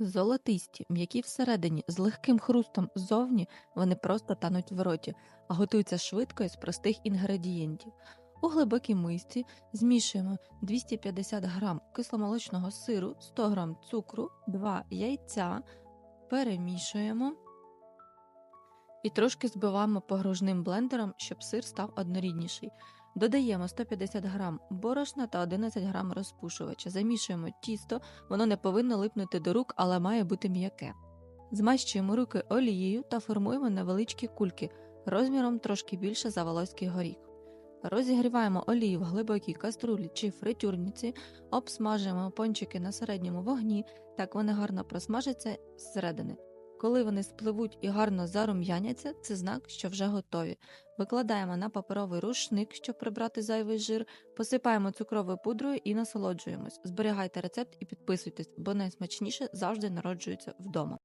Золотисті, м'які всередині, з легким хрустом ззовні, вони просто тануть в роті, а готуються швидко із простих інгредієнтів. У глибокій мисці змішуємо 250 г кисломолочного сиру, 100 г цукру, 2 яйця, перемішуємо і трошки збиваємо погружним блендером, щоб сир став однорідніший. Додаємо 150 г борошна та 11 г розпушувача. Замішуємо тісто, воно не повинно липнути до рук, але має бути м'яке. Змащуємо руки олією та формуємо невеличкі кульки розміром трошки більше за волоський горіх. Розігріваємо олію в глибокій каструлі чи фритюрниці, обсмажуємо пончики на середньому вогні, так вони гарно просмажаться зсередини. Коли вони спливуть і гарно зарум'яняться, це знак, що вже готові. Викладаємо на паперовий рушник, щоб прибрати зайвий жир, посипаємо цукровою пудрою і насолоджуємось. Зберігайте рецепт і підписуйтесь, бо найсмачніше завжди народжується вдома.